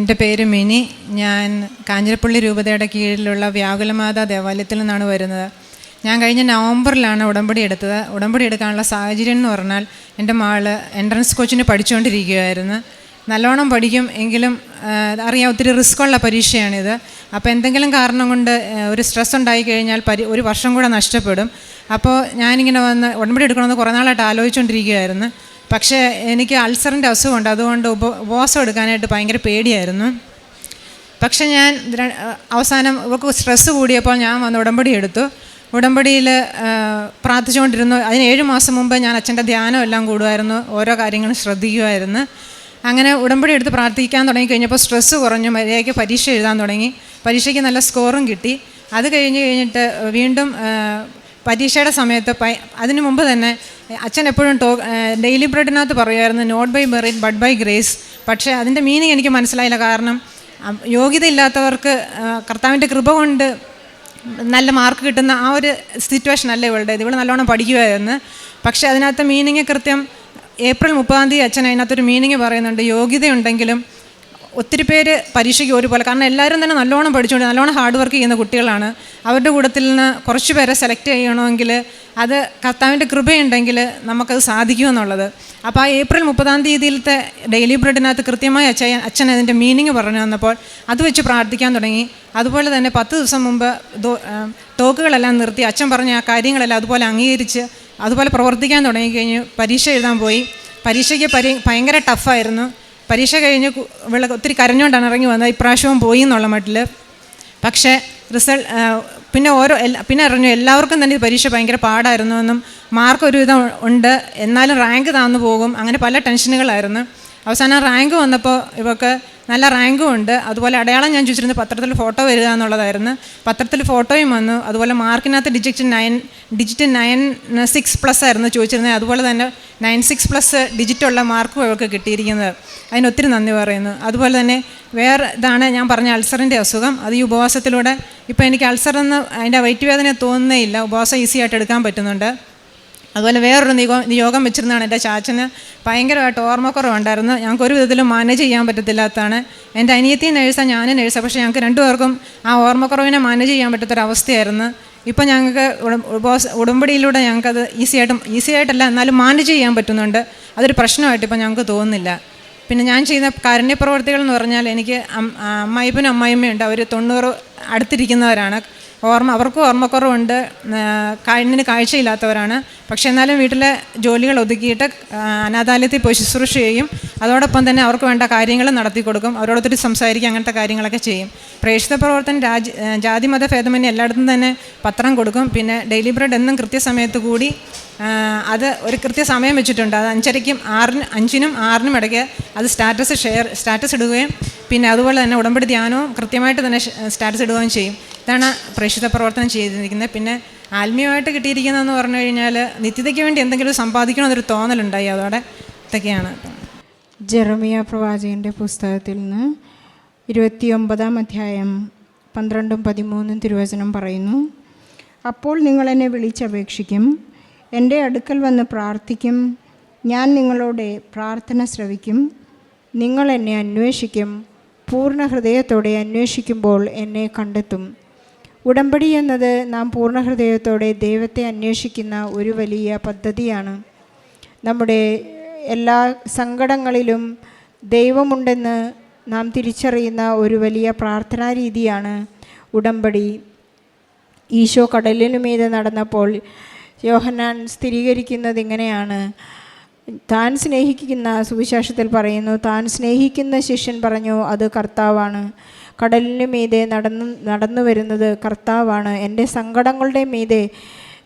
എന്റെ പേര് മിനി. ഞാൻ കാഞ്ഞിരപ്പള്ളി രൂപതയുടെ കീഴിലുള്ള വ്യാകുലമാതാ ദേവാലയത്തിൽ നിന്നാണ് വരുന്നത്. ഞാൻ കഴിഞ്ഞ നവംബറിലാണ് ഉടമ്പടി എടുത്തത്. ഉടമ്പടി എടുക്കാനുള്ള സാഹചര്യം എന്ന് പറഞ്ഞാൽ എന്റെ മാൾ എൻട്രൻസ് കോച്ചിന് പഠിച്ചുകൊണ്ടിരിക്കുകയായിരുന്നു. നല്ലോണം പഠിക്കും എങ്കിലും അറിയാം ഒത്തിരി റിസ്ക്കുള്ള പരീക്ഷയാണിത്. അപ്പോൾ എന്തെങ്കിലും കാരണം കൊണ്ട് ഒരു സ്ട്രെസ് ഉണ്ടായി കഴിഞ്ഞാൽ പരി ഒരു വർഷം കൂടെ നഷ്ടപ്പെടും. അപ്പോൾ ഞാനിങ്ങനെ വന്ന് ഉടമ്പടി എടുക്കണമെന്ന് കുറേ നാളായിട്ട് ആലോചിച്ചുകൊണ്ടിരിക്കുകയായിരുന്നു. പക്ഷേ എനിക്ക് അൾസറിന്റെ അസുഖമുണ്ട്. അതുകൊണ്ട് ഉപ ഉപവാസം എടുക്കാനായിട്ട് ഭയങ്കര പേടിയായിരുന്നു. പക്ഷെ ഞാൻ അവസാനം ഇവർക്ക് സ്ട്രെസ്സ് കൂടിയപ്പോൾ ഞാൻ വന്ന് ഉടമ്പടി എടുത്തു. ഉടമ്പടിയിൽ പ്രാർത്ഥിച്ചുകൊണ്ടിരുന്നു. അതിന് ഏഴ് മാസം മുമ്പ് ഞാൻ അച്ഛന്റെ ധ്യാനം എല്ലാം കൂടുമായിരുന്നു. ഓരോ കാര്യങ്ങളും ശ്രദ്ധിക്കുമായിരുന്നു. അങ്ങനെ ഉടമ്പടി എടുത്ത് പ്രാർത്ഥിക്കാൻ തുടങ്ങി കഴിഞ്ഞപ്പോൾ സ്ട്രെസ്സ് കുറഞ്ഞു. മര്യാദയ്ക്ക് പരീക്ഷ എഴുതാൻ തുടങ്ങി. പരീക്ഷയ്ക്ക് നല്ല സ്കോറും കിട്ടി. അത് കഴിഞ്ഞ് കഴിഞ്ഞിട്ട് വീണ്ടും പരീക്ഷയുടെ സമയത്ത് അതിനു മുമ്പ് തന്നെ അച്ഛൻ എപ്പോഴും ടോ ഡെയിലി ബ്രെഡിനകത്ത് പറയുമായിരുന്നു not by merit but by grace പക്ഷേ അതിന്റെ മീനിങ് എനിക്ക് മനസ്സിലായില്ല. കാരണം യോഗ്യത യോഗ്യതയില്ലാത്തവർക്ക് കർത്താവിന്റെ കൃപ കൊണ്ട് നല്ല മാർക്ക് കിട്ടുന്ന ആ ഒരു സിറ്റുവേഷൻ അല്ല ഇവളുടെ. ഇവൾ നല്ലോണം പഠിക്കുമായിരുന്നു പക്ഷേ അതിനകത്ത് മീനിങ് കൃത്യം ഏപ്രിൽ മുപ്പതാം തീയതി അച്ഛൻ അതിനകത്തൊരു മീനിങ് പറയുന്നുണ്ട്. യോഗ്യതയുണ്ടെങ്കിലും ഒത്തിരി പേര് പരീക്ഷയ്ക്ക് ഒരുപോലെ. കാരണം എല്ലാവരും തന്നെ നല്ലോണം പഠിച്ചുകൊണ്ട് നല്ലോണം ഹാർഡ് വർക്ക് ചെയ്യുന്ന കുട്ടികളാണ്. അവരുടെ കൂട്ടത്തിൽ നിന്ന് കുറച്ച് പേരെ സെലക്ട് ചെയ്യണമെങ്കിൽ അത് കർത്താവിന്റെ കൃപയുണ്ടെങ്കിൽ നമുക്കത് സാധിക്കുമെന്നുള്ളത് അപ്പോൾ ആ ഏപ്രിൽ മുപ്പതാം തീയതിയിലത്തെ ഡെയിലി ബ്രെഡിനകത്ത് കൃത്യമായി അച്ഛൻ അച്ഛൻ അതിന്റെ മീനിങ് പറഞ്ഞു വന്നപ്പോൾ അത് വെച്ച് പ്രാർത്ഥിക്കാൻ തുടങ്ങി. അതുപോലെ തന്നെ പത്ത് ദിവസം മുമ്പ് ടോക്കുകളെല്ലാം നിർത്തി അച്ഛൻ പറഞ്ഞ ആ കാര്യങ്ങളെല്ലാം അതുപോലെ അംഗീകരിച്ച് അതുപോലെ പ്രവർത്തിക്കാൻ തുടങ്ങിക്കഴിഞ്ഞ് പരീക്ഷ എഴുതാൻ പോയി. പരീക്ഷയ്ക്ക് പരി ഭയങ്കര ടഫായിരുന്നു പരീക്ഷ കഴിഞ്ഞ് കു- ഒത്തിരി കരഞ്ഞുകൊണ്ടാണ് ഇറങ്ങി വന്നത്. ഇപ്രാവശ്യവും പോയി എന്നുള്ള മട്ടിൽ പക്ഷേ റിസൾട്ട് പിന്നെ ഓരോ എല്ലാ പിന്നെ അറിഞ്ഞു എല്ലാവർക്കും തന്നെ ഈ പരീക്ഷ ഭയങ്കര പാടായിരുന്നു എന്നും മാർക്ക് ഒരുവിധം ഉണ്ട്. എന്നാലും റാങ്ക് താന്നു പോകും. അങ്ങനെ പല ടെൻഷനുകളായിരുന്നു. അവസാനം റാങ്ക് വന്നപ്പോൾ ഇവർക്ക് നല്ല റാങ്കും ഉണ്ട്. അതുപോലെ അടയാളം ഞാൻ ചോദിച്ചിരുന്നു പത്രത്തിൽ ഫോട്ടോ വരിക എന്നുള്ളതായിരുന്നു. പത്രത്തിൽ ഫോട്ടോയും വന്നു. അതുപോലെ മാർക്കിനകത്ത് digit nine digit nine six plus ആയിരുന്നു ചോദിച്ചിരുന്നത്. അതുപോലെ തന്നെ നയൻ സിക്സ് പ്ലസ് ഡിജിറ്റുള്ള മാർക്കും അവർക്ക് കിട്ടിയിരിക്കുന്നത്. അതിനൊത്തിരി നന്ദി പറയുന്നു. അതുപോലെ തന്നെ വേറെ ഇതാണ് ഞാൻ പറഞ്ഞ അൾസറിന്റെ അസുഖം. അത് ഈ ഉപവാസത്തിലൂടെ ഇപ്പോൾ എനിക്ക് അൾസർ എന്ന് അതിന്റെ വയറ്റ് വേദന തോന്നുന്നേ ഇല്ല. ഉപവാസം ഈസി ആയിട്ട് എടുക്കാൻ പറ്റുന്നുണ്ട്. അതുപോലെ വേറൊരു നിഗോ നിയോഗം വെച്ചിരുന്നതാണ് എന്റെ ചാച്ചന്. ഭയങ്കരമായിട്ട് ഓർമ്മക്കുറവുണ്ടായിരുന്നു. ഞങ്ങൾക്ക് ഒരു വിധത്തിലും മാനേജ് ചെയ്യാൻ പറ്റത്തില്ലാത്തതാണ്. എന്റെ അനിയത്തി നേഴ്സാണ് ഞാനും നേഴ്സാണ് പക്ഷേ ഞങ്ങൾക്ക് രണ്ടുപേർക്കും ആ ഓർമ്മക്കുറവിനെ മാനേജ് ചെയ്യാൻ പറ്റാത്തൊരവസ്ഥയായിരുന്നു. ഇപ്പം ഞങ്ങൾക്ക് ഉടമ്പടിയിലൂടെ ഞങ്ങൾക്കത് ഈസി ആയിട്ടും ഈസി ആയിട്ടല്ല എന്നാലും മാനേജ് ചെയ്യാൻ പറ്റുന്നുണ്ട്. അതൊരു പ്രശ്നമായിട്ട് ഇപ്പം ഞങ്ങൾക്ക് തോന്നുന്നില്ല. പിന്നെ ഞാൻ ചെയ്യുന്ന കാരുണ്യപ്രവർത്തികൾ എന്ന് പറഞ്ഞാൽ എനിക്ക് അമ്മായിപ്പനും അമ്മായിമ്മയുണ്ട് അവർ തൊണ്ണൂറ് അടുത്തിരിക്കുന്നവരാണ്. ഓർമ്മ അവർക്കും ഓർമ്മക്കുറവുണ്ട്. കണ്ണിന് കാഴ്ചയില്ലാത്തവരാണ്. പക്ഷേ എന്നാലും വീട്ടിലെ ജോലികൾ ഒതുക്കിയിട്ട് അനാഥാലയത്തിൽ പോയി ശുശ്രൂഷ ചെയ്യും. അതോടൊപ്പം തന്നെ അവർക്ക് വേണ്ട കാര്യങ്ങൾ നടത്തി കൊടുക്കും. അവരോടൊത്തിരി സംസാരിക്കുക അങ്ങനത്തെ കാര്യങ്ങളൊക്കെ ചെയ്യും. പ്രേക്ഷിത പ്രവർത്തനം രാജ് ആ, ജാതി മത ഭേദമന്യേ എല്ലായിടത്തും തന്നെ പത്രം കൊടുക്കും. പിന്നെ ഡെയിലി ബ്രെഡ് എന്നും കൃത്യസമയത്ത് കൂടി അത് ഒരു കൃത്യസമയം വെച്ചിട്ടുണ്ട്. അത് അഞ്ചരയ്ക്കും ആറിന് അഞ്ചിനും ആറിനും ഇടയ്ക്ക് അത് സ്റ്റാറ്റസ് ഷെയർ സ്റ്റാറ്റസ് ഇടുകയും പിന്നെ അതുപോലെ തന്നെ ഉടമ്പടി ധ്യാനവും കൃത്യമായിട്ട് തന്നെ സ്റ്റാറ്റസ് ഇടുകയും ചെയ്യും. ഇതാണ് പ്രേക്ഷിത പ്രവർത്തനം ചെയ്തിരിക്കുന്നത്. പിന്നെ ആത്മീയമായിട്ട് കിട്ടിയിരിക്കുന്നതെന്ന് പറഞ്ഞു കഴിഞ്ഞാൽ നിത്യതയ്ക്ക് വേണ്ടി എന്തെങ്കിലും സമ്പാദിക്കണം സമ്പാദിക്കണമെന്നൊരു തോന്നലുണ്ടായി. അതോടെ ഇതൊക്കെയാണ്. ജെറമിയ പ്രവാചകന്റെ പുസ്തകത്തിൽ നിന്ന് ഇരുപത്തിയൊമ്പതാം അധ്യായം പന്ത്രണ്ടും പതിമൂന്നും തിരുവചനം പറയുന്നു. അപ്പോൾ നിങ്ങൾ എന്നെ വിളിച്ചപേക്ഷിക്കും. എന്റെ അടുക്കൽ വന്ന് പ്രാർത്ഥിക്കും. ഞാൻ നിങ്ങളോട് പ്രാർത്ഥന ശ്രവിക്കും. നിങ്ങൾ എന്നെ അന്വേഷിക്കും. പൂർണ ഹൃദയത്തോടെ അന്വേഷിക്കുമ്പോൾ എന്നെ കണ്ടെത്തും. ഉടമ്പടി എന്നത് നാം പൂർണ ഹൃദയത്തോടെ ദൈവത്തെ അന്വേഷിക്കുന്ന ഒരു വലിയ പദ്ധതിയാണ്. നമ്മുടെ എല്ലാ സങ്കടങ്ങളിലും ദൈവമുണ്ടെന്ന് നാം തിരിച്ചറിയുന്ന ഒരു വലിയ പ്രാർത്ഥനാ രീതിയാണ് ഉടമ്പടി. ഈശോ കടലിനു മീതെ നടന്നപ്പോൾ യോഹന്നാൻ സ്ഥിരീകരിക്കുന്നത് ഇങ്ങനെയാണ്. താൻ സ്നേഹിക്കുന്ന സുവിശേഷത്തിൽ പറയുന്നു താൻ സ്നേഹിക്കുന്ന ശിഷ്യൻ പറഞ്ഞു അത് കർത്താവാണ്. കടലിന് മീതെ നടന്നു നടന്നു വരുന്നത് കർത്താവാണ്. എന്റെ സങ്കടങ്ങളുടെ മീതെ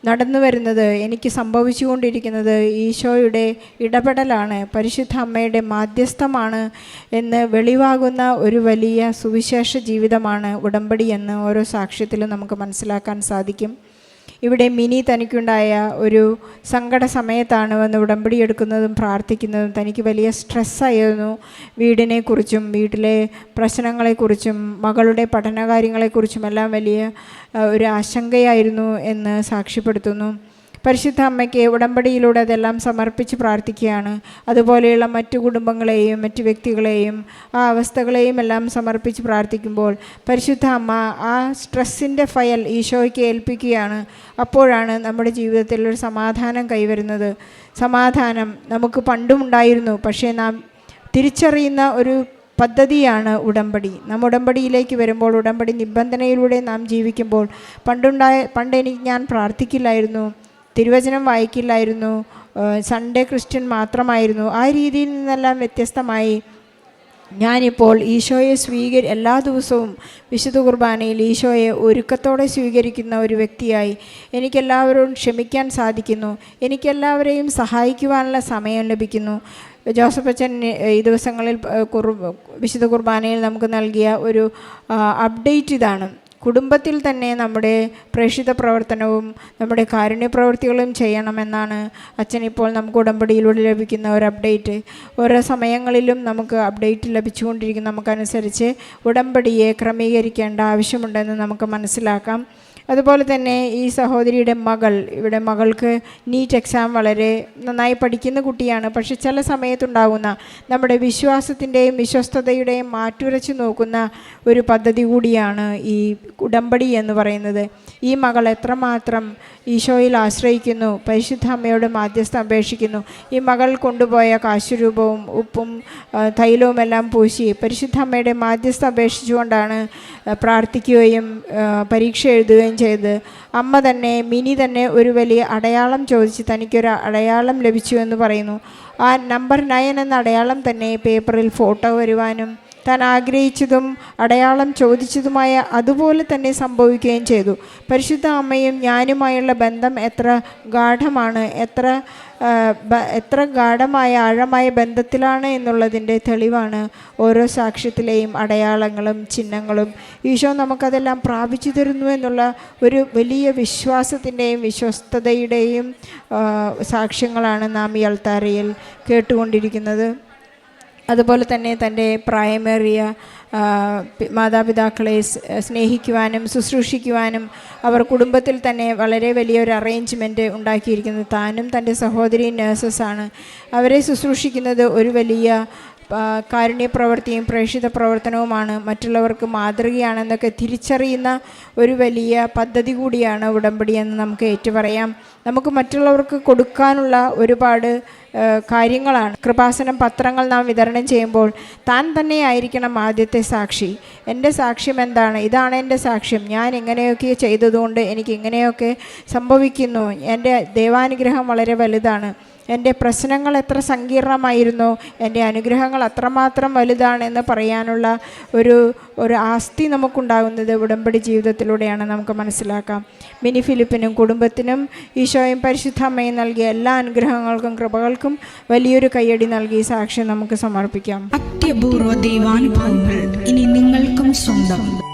നടന്നു വരുന്നത് എനിക്ക് സംഭവിച്ചുകൊണ്ടിരിക്കുന്നത് ഈശോയുടെ ഇടപെടലാണ്. പരിശുദ്ധ അമ്മയുടെ മാധ്യസ്ഥമാണ് എന്ന് വെളിവാകുന്ന ഒരു വലിയ സുവിശേഷ ജീവിതമാണ് ഉടമ്പടി എന്ന് ഓരോ സാക്ഷ്യത്തിലും നമുക്ക് മനസ്സിലാക്കാൻ സാധിക്കും. ഇവിടെ മിനി തനിക്കുണ്ടായ ഒരു സങ്കട സമയത്താണ് വന്ന് ഉടമ്പടി എടുക്കുന്നതും പ്രാർത്ഥിക്കുന്നതും തനിക്ക് വലിയ സ്ട്രെസ്സായിരുന്നു വീടിനെക്കുറിച്ചും വീട്ടിലെ പ്രശ്നങ്ങളെക്കുറിച്ചും മകളുടെ പഠനകാര്യങ്ങളെക്കുറിച്ചും എല്ലാം വലിയ ഒരു ആശങ്കയായിരുന്നു എന്ന് സാക്ഷ്യപ്പെടുത്തുന്നു. പരിശുദ്ധ അമ്മയ്ക്ക് ഉടമ്പടിയിലൂടെ അതെല്ലാം സമർപ്പിച്ച് പ്രാർത്ഥിക്കുകയാണ്. അതുപോലെയുള്ള മറ്റു കുടുംബങ്ങളെയും മറ്റു വ്യക്തികളെയും ആ അവസ്ഥകളെയും എല്ലാം സമർപ്പിച്ച് പ്രാർത്ഥിക്കുമ്പോൾ പരിശുദ്ധ അമ്മ ആ സ്ട്രെസ്സിന്റെ ഫയൽ ഈശോയ്ക്ക് ഏൽപ്പിക്കുകയാണ്. അപ്പോഴാണ് നമ്മുടെ ജീവിതത്തിൽ ഒരു സമാധാനം കൈവരുന്നത്. സമാധാനം നമുക്ക് പണ്ടുമുണ്ടായിരുന്നു പക്ഷേ നാം തിരിച്ചറിയുന്ന ഒരു പദ്ധതിയാണ് ഉടമ്പടി. നാം ഉടമ്പടിയിലേക്ക് വരുമ്പോൾ ഉടമ്പടി നിബന്ധനയിലൂടെ നാം ജീവിക്കുമ്പോൾ പണ്ടുണ്ടായ പണ്ട് എനിക്ക് ഞാൻ പ്രാർത്ഥിക്കില്ലായിരുന്നു. തിരുവചനം വായിക്കില്ലായിരുന്നു. സൺഡേ ക്രിസ്ത്യൻ മാത്രമായിരുന്നു. ആ രീതിയിൽ നിന്നെല്ലാം വ്യത്യസ്തമായി. ഞാനിപ്പോൾ ഈശോയെ സ്വീകരി എല്ലാ ദിവസവും വിശുദ്ധ കുർബാനയിൽ ഈശോയെ ഒരുക്കത്തോടെ സ്വീകരിക്കുന്ന ഒരു വ്യക്തിയായി എനിക്കെല്ലാവരോടും ക്ഷമിക്കാൻ സാധിക്കുന്നു. എനിക്കെല്ലാവരെയും സഹായിക്കുവാനുള്ള സമയം ലഭിക്കുന്നു. ജോസഫ് അച്ഛൻ ഈ ദിവസങ്ങളിൽ കുർ വിശുദ്ധ കുർബാനയിൽ നമുക്ക് നൽകിയ ഒരു അപ്ഡേറ്റ് ഇതാണ്. കുടുംബത്തിൽ തന്നെ നമ്മുടെ പ്രേക്ഷിത പ്രവർത്തനവും നമ്മുടെ കാരുണ്യ പ്രവൃത്തികളും ചെയ്യണമെന്നാണ് അച്ഛൻ ഇപ്പോൾ നമുക്ക് ഉടമ്പടിയിലൂടെ ലഭിക്കുന്ന ഒരു അപ്ഡേറ്റ് ഓരോ സമയങ്ങളിലും നമുക്ക് അപ്ഡേറ്റ് ലഭിച്ചുകൊണ്ടിരിക്കും നമുക്കനുസരിച്ച് ഉടമ്പടിയെ ക്രമീകരിക്കേണ്ട ആവശ്യമുണ്ടെന്ന് നമുക്ക് മനസ്സിലാക്കാം. അതുപോലെ തന്നെ ഈ സഹോദരിയുടെ മകൾ ഇവിടെ മകൾക്ക് നീറ്റ് എക്സാം വളരെ നന്നായി പഠിക്കുന്ന കുട്ടിയാണ്. പക്ഷെ ചില സമയത്തുണ്ടാകുന്ന നമ്മുടെ വിശ്വാസത്തിന്റെയും വിശ്വസ്തതയുടെയും മാറ്റുരച്ച് നോക്കുന്ന ഒരു പദ്ധതി കൂടിയാണ് ഈ ഉടമ്പടി എന്ന് പറയുന്നത്. ഈ മകൾ എത്രമാത്രം ഈശോയിൽ ആശ്രയിക്കുന്നു പരിശുദ്ധ അമ്മയോട് മാധ്യസ്ഥ അപേക്ഷിക്കുന്നു. ഈ മകൾ കൊണ്ടുപോയ കാശുരൂപവും ഉപ്പും തൈലവും എല്ലാം പൂശി പരിശുദ്ധ അമ്മയുടെ മാധ്യസ്ഥ അപേക്ഷിച്ചുകൊണ്ടാണ് പ്രാർത്ഥിക്കുകയും പരീക്ഷ എഴുതുകയും ചെയ്ത് അമ്മ തന്നെ മിനി തന്നെ ഒരു വലിയ അടയാളം ചോദിച്ച് തനിക്കൊരു അടയാളം ലഭിച്ചു എന്ന് പറയുന്നു. ആ നമ്പർ നയൻ എന്ന അടയാളം തന്നെ പേപ്പറിൽ ഫോട്ടോ വരുവാനും താൻ ആഗ്രഹിച്ചതും അടയാളം ചോദിച്ചതുമായ അതുപോലെ തന്നെ സംഭവിക്കുകയും ചെയ്തു. പരിശുദ്ധ അമ്മയും ഞാനുമായുള്ള ബന്ധം എത്ര ഗാഠമാണ് എത്ര എത്ര ഗാഠമായ ആഴമായ ബന്ധത്തിലാണ് എന്നുള്ളതിന്റെ തെളിവാണ് ഓരോ സാക്ഷ്യത്തിലെയും അടയാളങ്ങളും ചിഹ്നങ്ങളും. ഈശോ നമുക്കതെല്ലാം പ്രാപിച്ചു തരുന്നു എന്നുള്ള ഒരു വലിയ വിശ്വാസത്തിന്റെയും വിശ്വസ്തതയുടെയും സാക്ഷ്യങ്ങളാണ് നാം ഈ അൾത്താരയിൽ കേട്ടുകൊണ്ടിരിക്കുന്നത്. അതുപോലെ തന്നെ തന്റെ പ്രായമേറിയ മാതാപിതാക്കളെ സ്നേഹിക്കുവാനും ശുശ്രൂഷിക്കുവാനും അവർ കുടുംബത്തിൽ തന്നെ വളരെ വലിയൊരു അറേഞ്ച്മെന്റ് ഉണ്ടാക്കിയിരിക്കുന്നത്. താനും തന്റെ സഹോദരി നേഴ്സസ് ആണ്. അവരെ ശുശ്രൂഷിക്കുന്നത് ഒരു വലിയ ആ, കാരുണ്യ പ്രവൃത്തിയും പ്രേക്ഷിത പ്രവർത്തനവുമാണ് മറ്റുള്ളവർക്ക് മാതൃകയാണെന്നൊക്കെ തിരിച്ചറിയുന്ന ഒരു വലിയ പദ്ധതി കൂടിയാണ് ഉടമ്പടി എന്ന് നമുക്ക് ഏറ്റുപറയാം. നമുക്ക് മറ്റുള്ളവർക്ക് കൊടുക്കാനുള്ള ഒരുപാട് കാര്യങ്ങളാണ്. കൃപാസനം പത്രങ്ങൾ നാം വിതരണം ചെയ്യുമ്പോൾ താൻ തന്നെ ആയിരിക്കണം ആദ്യത്തെ സാക്ഷി. എന്റെ സാക്ഷ്യം എന്താണ്? ഇതാണ് എന്റെ സാക്ഷ്യം. ഞാൻ ഇങ്ങനെയൊക്കെ ചെയ്തതുകൊണ്ട് എനിക്ക് ഇങ്ങനെയൊക്കെ സംഭവിക്കുന്നു. എന്റെ ദൈവാനുഗ്രഹം വളരെ വലുതാണ്. എന്റെ പ്രശ്നങ്ങൾ എത്ര സങ്കീർണമായിരുന്നു എന്റെ അനുഗ്രഹങ്ങൾ അത്രമാത്രം വലുതാണെന്ന് പറയാനുള്ള ഒരു ഒരു ആസ്തി നമുക്കുണ്ടാകുന്നത് ഉടമ്പടി ജീവിതത്തിലൂടെയാണ് നമുക്ക് മനസ്സിലാക്കാം. മിനി ഫിലിപ്പിനും കുടുംബത്തിനും ഈശോയും പരിശുദ്ധമ്മയും നൽകിയ എല്ലാ അനുഗ്രഹങ്ങൾക്കും കൃപകൾക്കും വലിയൊരു കയ്യടി നൽകി സാക്ഷ്യം നമുക്ക് സമർപ്പിക്കാം. അത്യപൂർവ ദൈവാനുഭവങ്ങൾ ഇനി നിങ്ങൾക്കും സ്വന്തം.